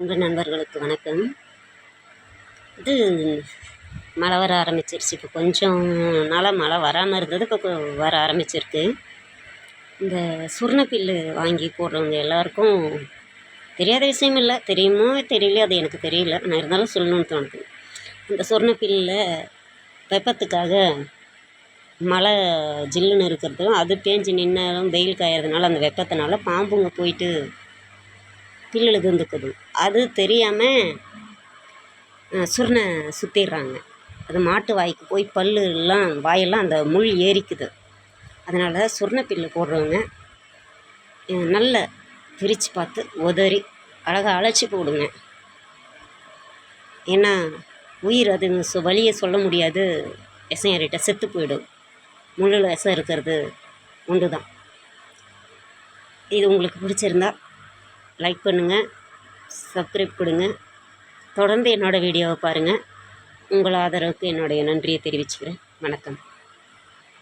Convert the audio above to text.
அன்பு நண்பர்களுக்கு வணக்கம். இது மழை வர ஆரம்பிச்சிருச்சு. இப்போ கொஞ்சம் நாளாக மழை வராமல் இருந்தது. இப்போ வர ஆரம்பிச்சிருக்கு. இந்த சுர்ணப்பில்லு வாங்கி போடுறவங்க எல்லாருக்கும் தெரியாத விஷயம் இல்லை. தெரியுமோ தெரியல அது எனக்கு தெரியல. நான் இருந்தாலும் சொல்லணும்னு தோணுது. இந்த சொர்ணப்பில்லில் வெப்பத்துக்காக மழை ஜில்லுன்னு இருக்கிறதும் அது பேஞ்சு நின்னாலும் வெயில் காயறதுனால அந்த வெப்பத்தினால பாம்புங்க போயிட்டு பில்லு இருந்துக்குது அது தெரியாமல் சுருணை சுற்றிடுறாங்க அது மாட்டு வாய்க்கு போய் பல்லு எல்லாம் வாயெல்லாம் அந்த முள் ஏறிக்குது. அதனால் சுருணை பில்லு போடுறவங்க நல்ல பிரித்து பார்த்து உதறி அழகாக அழைச்சி போடுங்க. ஏன்னா உயிர் அது சொ- சொல்ல முடியாது. விஷம் ஏறிட்ட செத்து போயிடும். முள்ளில் விஷம் இருக்கிறது உண்டு தான் இது உங்களுக்கு பிடிச்சிருந்தா லைக் பண்ணுங்கள் சப்ஸ்கிரைப் கொடுங்க. தொடர்ந்து என்னோடய வீடியோவை பாருங்கள் உங்கள் ஆதரவுக்கு என்னுடைய நன்றியை தெரிவிச்சுக்கிறேன். வணக்கம்.